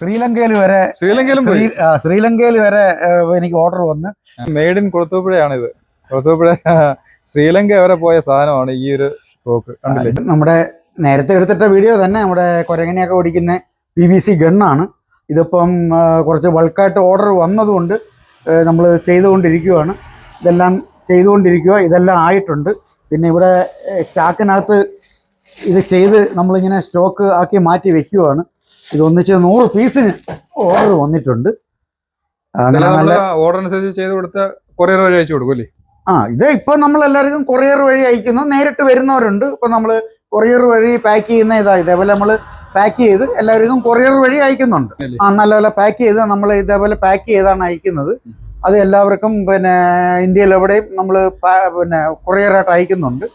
ശ്രീലങ്കയിൽ വരെ ശ്രീലങ്കയിലും ശ്രീലങ്കയിൽ വരെ എനിക്ക് ഓർഡർ വന്ന്. മെയ്ഡ് ഇൻ കുളത്തൂപ്പുഴയാണിത്. കുളത്തൂപ്പുഴ ശ്രീലങ്ക വരെ പോയ സാധനമാണ് ഈ ഒരു തോക്ക്. കണ്ടില്ലേ? നമ്മുടെ നേരത്തെ എടുത്തിട്ട വീഡിയോ തന്നെ നമ്മുടെ കുരങ്ങനെയൊക്കെ ഓടിക്കുന്ന പി വി സി ഗണ്ണാണ് ഇതിപ്പം കുറച്ച് ബൾക്കായിട്ട് ഓർഡർ വന്നതുകൊണ്ട് നമ്മൾ ചെയ്തുകൊണ്ടിരിക്കുകയാണ് ഇതെല്ലാം ചെയ്തുകൊണ്ടിരിക്കുക ഇതെല്ലാം ആയിട്ടുണ്ട്. പിന്നെ ഇവിടെ ചാക്കിനകത്ത് ഇത് ചെയ്ത് നമ്മളിങ്ങനെ സ്റ്റോക്ക് ആക്കി മാറ്റി വെക്കുകയാണ് ഇത് ഒന്നിച്ച് നൂറ് പീസിന് ഓർഡർ വന്നിട്ടുണ്ട്. അങ്ങനെ നല്ല നമ്മൾ ഓർഡർ അനുസരിച്ച് ചെയ്ത് കൊടുത്ത കൊറിയർ വഴി അയച്ചു കൊടുക്കും അല്ലേ? ആ ഇത് ഇപ്പൊ നമ്മൾ എല്ലാവർക്കും കൊറിയർ വഴി അയക്കുന്നു. നേരിട്ട് വരുന്നവരുണ്ട്. ഇപ്പൊ നമ്മൾ കൊറിയർ വഴി പാക്ക് ചെയ്യുന്ന ഇതാ ഇതേപോലെ നമ്മൾ പാക്ക് ചെയ്ത് എല്ലാവർക്കും കൊറിയർ വഴി അയക്കുന്നുണ്ട്. ആ ആ നല്ലപോലെ പാക്ക് ചെയ്ത് നമ്മൾ ഇതേപോലെ പാക്ക് ചെയ്താണ് അയക്കുന്നത്. അത് എല്ലാവർക്കും പിന്നെ ഇന്ത്യയിൽ എവിടെയും നമ്മൾ പിന്നെ കൊറിയറായിട്ട് അയക്കുന്നുണ്ട്.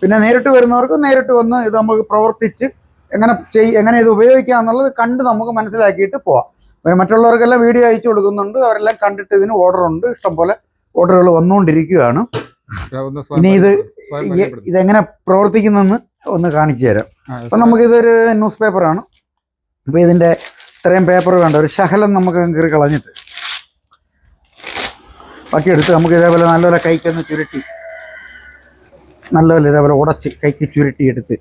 പിന്നെ നേരിട്ട് വരുന്നവർക്ക് നേരിട്ട് വന്ന് ഇത് നമുക്ക് പ്രവർത്തിച്ച് എങ്ങനെ ചെയ് എങ്ങനെ ഇത് ഉപയോഗിക്കാം എന്നുള്ളത് കണ്ട് നമുക്ക് മനസ്സിലാക്കിയിട്ട് പോവാം. പിന്നെ മറ്റുള്ളവർക്കെല്ലാം വീഡിയോ അയച്ചു കൊടുക്കുന്നുണ്ട്. അവരെല്ലാം കണ്ടിട്ട് ഇതിന് ഓർഡർ ഉണ്ട്. ഇഷ്ടംപോലെ ഓർഡറുകൾ വന്നുകൊണ്ടിരിക്കുകയാണ്. ഇനി ഇത് ഇതെങ്ങനെ പ്രവർത്തിക്കുന്നെന്ന് ഒന്ന് കാണിച്ചു തരാം. അപ്പം നമുക്കിതൊരു ന്യൂസ് പേപ്പറാണ്. അപ്പോൾ ഇതിന്റെ ഇത്രയും പേപ്പർ വേണ്ട. ഒരു ശകലം നമുക്ക് കീറി കളഞ്ഞിട്ട്. ബാക്കി എടുത്ത് നമുക്ക് ഇതേപോലെ നല്ലപോലെ കൈക്കൊന്ന് ചുരുട്ടി. നല്ലപോലെ ഇതേപോലെ ഉടച്ച് കൈക്ക് ചുരുട്ടി എടുത്ത്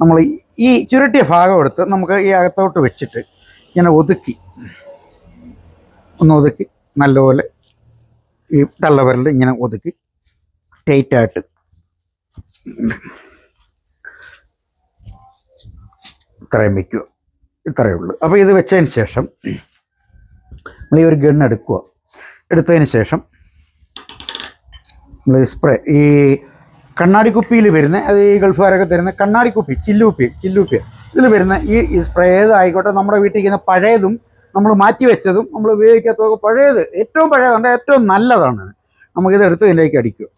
നമ്മൾ ഈ- ചുരുട്ടിയ ഭാഗം എടുത്ത് നമുക്ക് ഈ അകത്തോട്ട് വെച്ചിട്ട് ഇങ്ങനെ ഒതുക്കി. ഒന്ന് ഒതുക്കി. നല്ലപോലെ ഈ തള്ളവരൽ ഇങ്ങനെ ഒതുക്കി ടൈറ്റായിട്ട്. ഇത്രയും വയ്ക്കുക. ഇത്രയേ ഉള്ളൂ. അപ്പോൾ ഇത് വെച്ചതിന് ശേഷം നമ്മൾ ഈ ഒരു ഗൺ എടുക്കുക. എടുത്തതിന് ശേഷം നമ്മൾ സ്പ്രേ ഈ കണ്ണാടി കുപ്പിയിൽ വരുന്ന അത് ഈ ഗൾഫുകാരൊക്കെ തരുന്ന കണ്ണാടി കുപ്പി ചില്ലുപ്പി ചില്ലുപ്പി ഇതിൽ വരുന്ന ഈ സ്പ്രേ ആയിക്കോട്ടെ നമ്മുടെ വീട്ടിൽ ഇരിക്കുന്ന പഴയതും നമ്മൾ മാറ്റി വെച്ചതും നമ്മൾ ഉപയോഗിക്കാത്തതൊക്കെ പഴയത്. ഏറ്റവും പഴയതുണ്ട് ഏറ്റവും നല്ലതാണ്. നമുക്കിത് എടുത്ത് ഇതിലേക്ക് അടിക്കുക.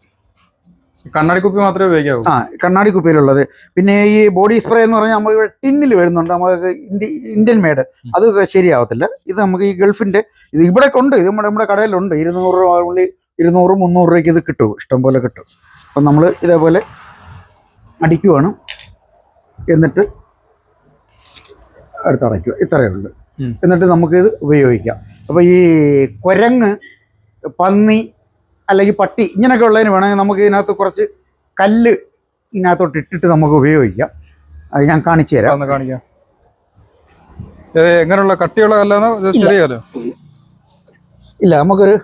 കണ്ണാടി കുപ്പി മാത്രമേ ഉപയോഗിക്കാവൂ? ആ കണ്ണാടി കുപ്പിയിലുള്ളത് പിന്നെ ഈ ബോഡി സ്പ്രേ എന്ന് പറഞ്ഞാൽ നമ്മൾ ഇവിടെ ടിന്നിൽ വരുന്നുണ്ട്. നമുക്ക് ഇന്ത്യ ഇന്ത്യൻ മേഡ് അത് ശരിയാവത്തില്ല. ഇത് നമുക്ക് ഈ ഗൾഫിന്റെ ഇത് ഇവിടെ കൊണ്ട് ഇത് നമ്മുടെ നമ്മുടെ കടയിലുണ്ട്. ഇരുന്നൂറ് രൂപ ഉള്ളി ഇരുന്നൂറ് മുന്നൂറ് രൂപയ്ക്ക് ഇത് കിട്ടും. ഇഷ്ടം പോലെ കിട്ടും. അപ്പം നമ്മൾ ഇതേപോലെ അടിക്കുവാണ്. എന്നിട്ട് അടുത്തടയ്ക്കുക ഇത്രയേ ഉള്ളൂ. എന്നിട്ട് നമുക്കിത് ഉപയോഗിക്കാം. അപ്പോൾ ഈ കുരങ്ങ് പന്നി അല്ലെങ്കിൽ പട്ടി ഇങ്ങനെയൊക്കെ ഉള്ളതിന് വേണമെങ്കിൽ നമുക്ക് ഇതിനകത്ത് കുറച്ച് കല്ല് ഇതിനകത്തോട്ട് ഇട്ടിട്ട് നമുക്ക് ഉപയോഗിക്കാം. അത് ഞാൻ കാണിച്ചു തരാം. കാണിക്കാം. എങ്ങനെയുള്ള കട്ടിയുള്ള ഇല്ല. ചെറിയ ഇല്ല നമുക്കൊരു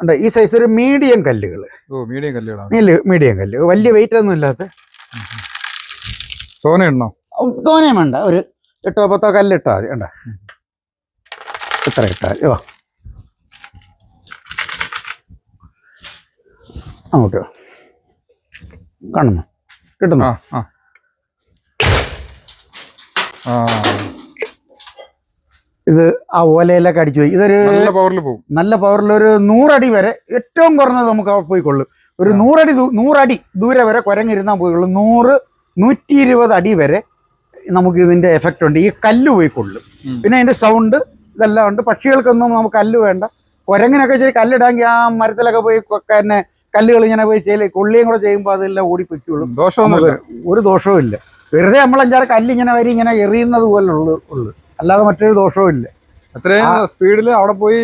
ഉണ്ട്. ഈ സൈസ് ഒരു മീഡിയം കല്ലുകൾ മീഡിയം കല്ലുകളാണ്. മീഡിയം കല്ല്. വലിയ വെയിറ്റ് ഒന്നും ഇല്ലാത്ത. തോനെ തോനയും വേണ്ട ഒരു എട്ടോ പത്തോ കല്ല് ഇട്ടാൽ മതി. വേണ്ട ഇത്ര ഇട്ടാൽ മതി. വാ. അങ്ങോട്ട്. കാണുന്നു. കിട്ടുന്നു. ആ. ആ. ഇത് ആ ഓലയിലൊക്കെ അടിച്ചു പോയി. ഇതൊരു നല്ല പവറിൽ പോകും. നല്ല പവറിൽ ഒരു നൂറടി വരെ ഏറ്റവും കുറഞ്ഞത് നമുക്ക് അവിടെ പോയിക്കൊള്ളും. ഒരു. നൂറടി നൂറടി ദൂരെ വരെ കുരങ്ങിരുന്നാൽ പോയിക്കൊള്ളും. നൂറ് നൂറ്റി ഇരുപത് അടി വരെ നമുക്ക് ഇതിന്റെ എഫക്റ്റ് ഉണ്ട്. ഈ കല്ല് പോയി കൊള്ളും പിന്നെ അതിന്റെ സൗണ്ട് ഇതെല്ലാം ഉണ്ട്. പക്ഷികൾക്കൊന്നും നമുക്ക് കല്ല് വേണ്ട. കുരങ്ങിനൊക്കെ ഇച്ചിരി കല്ലിടാമെങ്കിൽ ആ മരത്തിലൊക്കെ പോയി തന്നെ കല്ലുകൾ ഇങ്ങനെ പോയി ചെയ്യൽ കൊള്ളിയും കൂടെ ചെയ്യുമ്പോൾ അതെല്ലാം ഓടി പറ്റുള്ളൂ ദോഷമൊന്നും ഒരു ദോഷവും ഇല്ല വെറുതെ നമ്മൾ അഞ്ചാറ് കല്ല് ഇങ്ങനെ വരി ഇങ്ങനെ എറിയുന്നത് പോലെ ഉള്ളു ഉള്ളു. അല്ലാതെ മറ്റൊരു ദോഷവും ഇല്ല. അത്രയും സ്പീഡിൽ അവിടെ പോയി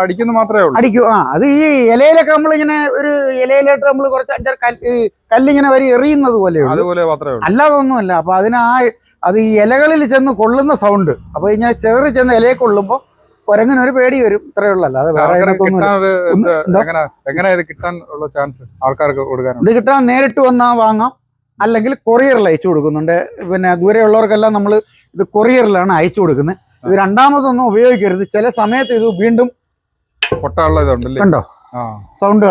അടിക്കുന്ന മാത്രമേ ഉള്ളൂ. അടിക്കും. ആ അത് ഈ ഇലയിലൊക്കെ നമ്മളിങ്ങനെ ഒരു ഇലയിലായിട്ട് നമ്മൾ കുറച്ച് അഞ്ചാറ് കല്ല് കല്ലിങ്ങനെ വരി എറിയുന്നത് പോലെയുള്ളൂ അതുപോലെ മാത്രമേ ഉള്ളൂ. അല്ലാതെ ഒന്നുമല്ല. അപ്പൊ അതിന് ആ അത് ഈ ഇലകളിൽ ചെന്ന് കൊള്ളുന്ന സൗണ്ട് അപ്പൊ ഇങ്ങനെ ചേറി ചെന്ന് ഇലയെ കൊള്ളുമ്പോൾ കുരങ്ങനെ ഒരു പേടി വരും. ഇത്രയേ ഉള്ളൂ അല്ലാതെ വേറെ ഇത് കിട്ടാൻ ഉള്ള ചാൻസ് ആൾക്കാർക്ക് കൊടുക്കാനുണ്ട് ഇത് കിട്ടാൻ നേരിട്ട് വന്നാൽ വാങ്ങാം. അല്ലെങ്കിൽ കൊറിയറിൽ അയച്ചു കൊടുക്കുന്നുണ്ട്. പിന്നെ ദൂരെയുള്ളവർക്കെല്ലാം നമ്മൾ ഇത് കൊറിയറിലാണ് അയച്ചു കൊടുക്കുന്നത്. ഇത് രണ്ടാമതൊന്നും ഉപയോഗിക്കരുത്. ചില സമയത്ത് ഇത് വീണ്ടും കണ്ടോ? സൗണ്ട്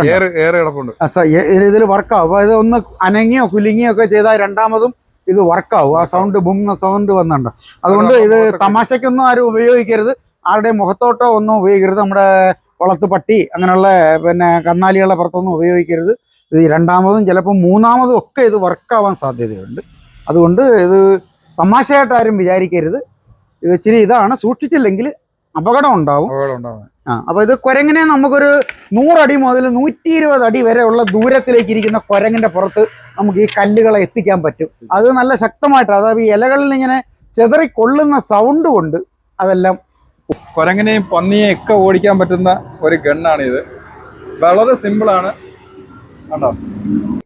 ഇതിൽ വർക്കാവും. അപ്പൊ ഇത് ഒന്ന് അനങ്ങിയോ കുലുങ്ങിയോ ഒക്കെ ചെയ്താൽ രണ്ടാമതും ഇത് വർക്കാവും. ആ സൗണ്ട് ബുങ്ങ സൗണ്ട് വന്നുണ്ട്. അതുകൊണ്ട് ഇത് തമാശക്കൊന്നും ആരും ഉപയോഗിക്കരുത്. ആരുടെ മുഖത്തോട്ടോ ഒന്നും ഉപയോഗിക്കരുത്. നമ്മുടെ വളർത്തു പട്ടി അങ്ങനെയുള്ള പിന്നെ കന്നാലികളുടെ പുറത്തൊന്നും ഉപയോഗിക്കരുത്. ഇത് രണ്ടാമതും ചിലപ്പോൾ മൂന്നാമതും ഒക്കെ ഇത് വർക്കാവാൻ സാധ്യതയുണ്ട്. അതുകൊണ്ട് ഇത് തമാശയായിട്ട് ആരും വിചാരിക്കരുത്. ഇത് ഇച്ചിരി ഇതാണ്. സൂക്ഷിച്ചില്ലെങ്കിൽ അപകടം ഉണ്ടാവും. അപകടം ഉണ്ടാവും. ആ അപ്പൊ ഇത് കുരങ്ങിനെ നമുക്കൊരു നൂറടി മുതൽ നൂറ്റി ഇരുപത് അടി വരെ ഉള്ള ദൂരത്തിലേക്ക് ഇരിക്കുന്ന കുരങ്ങിന്റെ പുറത്ത് നമുക്ക് ഈ കല്ലുകളെ എത്തിക്കാൻ പറ്റും. അത് നല്ല ശക്തമായിട്ട് അതായത് ഈ ഇലകളിൽ ഇങ്ങനെ ചെതറിക്കൊള്ളുന്ന സൗണ്ട് കൊണ്ട് അതെല്ലാം കുരങ്ങിനെയും പന്നിയെയും ഒക്കെ ഓടിക്കാൻ പറ്റുന്ന ഒരു ഗണ്ണാണിത്. ഇത് വളരെ സിമ്പിളാണ് കണ്ടോ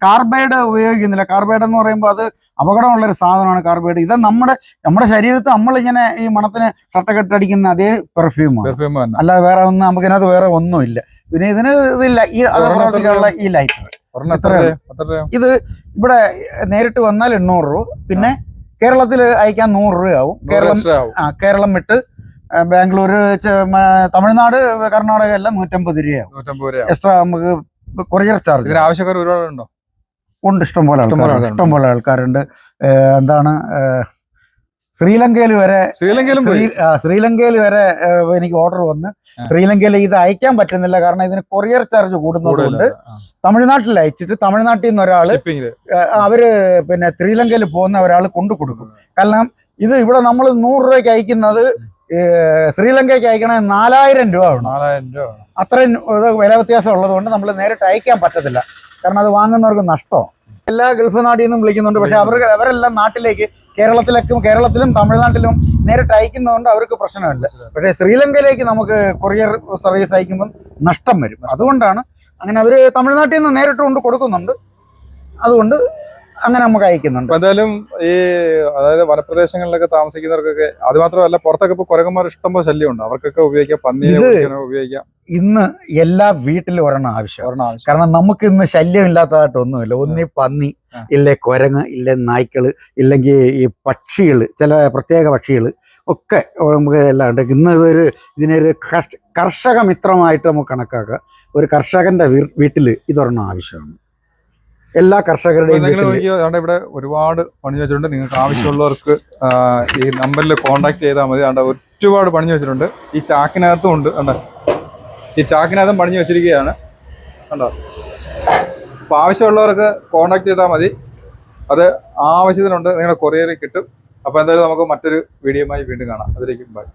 കാർബൈഡ് ഉപയോഗിക്കുന്നില്ല. കാർബൈഡ് എന്ന് പറയുമ്പോൾ അത് അപകടമുള്ള ഒരു സാധനമാണ് കാർബൈഡ് ഇത് നമ്മുടെ നമ്മുടെ ശരീരത്ത് നമ്മളിങ്ങനെ ഈ മണത്തിന് ഷട്ടക്കെട്ടടിക്കുന്ന അതേ പെർഫ്യൂമാണ് പെർഫ്യൂം അല്ലാതെ വേറെ ഒന്നും നമുക്കിനകത്ത് വേറെ ഒന്നുമില്ല. പിന്നെ ഇതിന് ഇതില്ല ഈ അത് പ്രവർത്തിക്കാനുള്ള ഈ ലൈറ്റർ? ഇത് ഇവിടെ നേരിട്ട് വന്നാൽ എണ്ണൂറ് രൂപ. പിന്നെ കേരളത്തിൽ അയക്കാൻ നൂറ് രൂപയാവും. കേരളം ആ കേരളം വിട്ട് ബാംഗ്ലൂർ തമിഴ്നാട് കർണാടക എല്ലാം നൂറ്റമ്പത് രൂപയാവും. എക്സ്ട്രാ നമുക്ക് കൊറിയർ ചാർജ് ഇതിന് ആവശ്യക്കാർ ഒരുപാടുണ്ടോ? ഉണ്ട് ഇഷ്ടം പോലെ ആൾക്കാരുണ്ട്. ഇഷ്ടം പോലെ ആൾക്കാരുണ്ട്. എന്താണ് ശ്രീലങ്കയിൽ വരെ ശ്രീലങ്കയിലും ശ്രീലങ്കയിൽ വരെ എനിക്ക് ഓർഡർ വന്ന്. ശ്രീലങ്കയിൽ ഇത് അയക്കാൻ പറ്റുന്നില്ല. കാരണം ഇതിന് കൊറിയർ ചാർജ് കൂടുന്നതുകൊണ്ട് തമിഴ്നാട്ടിൽ അയച്ചിട്ട് തമിഴ്നാട്ടിൽ നിന്ന് ഒരാൾ അവർ പിന്നെ ശ്രീലങ്കയിൽ പോകുന്ന ഒരാൾ കൊണ്ടു കൊടുക്കും കാരണം ഇത് ഇവിടെ നമ്മൾ നൂറ് രൂപയ്ക്ക് അയക്കുന്നത് ശ്രീലങ്കയ്ക്ക് അയക്കണേ നാലായിരം രൂപ വേണം. നാലായിരം രൂപ. അത്രയും വില വ്യത്യാസം ഉള്ളത് കൊണ്ട് നമ്മൾ നേരിട്ട് അയക്കാൻ പറ്റത്തില്ല. കാരണം അത് വാങ്ങുന്നവർക്ക് നഷ്ടം. എല്ലാ ഗൾഫ് നാട്ടിൽ നിന്നും വിളിക്കുന്നുണ്ട്. പക്ഷെ അവർ അവരെല്ലാം നാട്ടിലേക്ക് കേരളത്തിലേക്കും കേരളത്തിലും തമിഴ്നാട്ടിലും നേരിട്ട് അയക്കുന്നതുകൊണ്ട് അവർക്ക് പ്രശ്നമില്ല. പക്ഷേ ശ്രീലങ്കയിലേക്ക് നമുക്ക് കൊറിയർ സർവീസ് അയക്കുമ്പം നഷ്ടം വരും. അതുകൊണ്ടാണ് അങ്ങനെ അവർ തമിഴ്നാട്ടിൽ നിന്ന് നേരിട്ട് കൊണ്ട് കൊടുക്കുന്നുണ്ട്. അതുകൊണ്ട് അങ്ങനെ നമുക്ക് അയക്കുന്നുണ്ട്. എന്തായാലും ഈ അതായത് വനപ്രദേശങ്ങളിലൊക്കെ താമസിക്കുന്നവർക്കൊക്കെ അത് മാത്രമല്ല പുറത്തൊക്കെ ഇപ്പൊ കുരങ്ങന്മാർ ഇഷ്ടംപോലെ ശല്യമുണ്ട്. അവർക്കൊക്കെ ഉപയോഗിക്കാം പന്നിയെ ഉപയോഗിക്കാം. ഇന്ന് എല്ലാ വീട്ടിലും ഒരെണ്ണം ആവശ്യം. ഒരെണ്ണം ആവശ്യം. കാരണം നമുക്ക് ഇന്ന് ശല്യം ഇല്ലാത്തതായിട്ടൊന്നുമില്ല ഒന്നീ പന്നി ഇല്ലേ കുരങ്ങ് ഇല്ലേ നായ്ക്കൾ ഇല്ലെങ്കിൽ ഈ പക്ഷികൾ ചില പ്രത്യേക പക്ഷികൾ ഒക്കെ നമുക്ക് എല്ലാം ഉണ്ട്. ഇന്ന് ഇതൊരു ഇതിനൊരു കർഷ- കർഷക മിത്രമായിട്ട് നമുക്ക് കണക്കാക്കാം. ഒരു കർഷകന്റെ വീട്ടിൽ ഇതൊരെണ്ണം ആവശ്യമാണ്. എല്ലാ കർഷകരുടെയും ഇവിടെ ഇവിടെ ഒരുപാട് പണി വെച്ചിട്ടുണ്ട്. നിങ്ങൾക്ക് ആവശ്യമുള്ളവർക്ക് ഈ നമ്പറിൽ കോൺടാക്ട് ചെയ്താൽ മതി. അവിടെ ഒരുപാട് പണി വെച്ചിട്ടുണ്ട്. ഈ ചാക്കിനകത്തും ഉണ്ട്. കണ്ടോ? ഈ ചാക്കിനകത്തും പണിഞ്ഞു വെച്ചിരിക്കുകയാണ്. കണ്ടോ? അപ്പോൾ ആവശ്യമുള്ളവർക്ക് കോൺടാക്ട് ചെയ്താൽ മതി. അത് ആവശ്യത്തിനുണ്ട്. നിങ്ങളുടെ കൊറിയറിൽ കിട്ടും. അപ്പോൾ എന്തായാലും നമുക്ക് മറ്റൊരു വീഡിയോയുമായി വീണ്ടും കാണാം. അതിലേക്ക് ബൈ.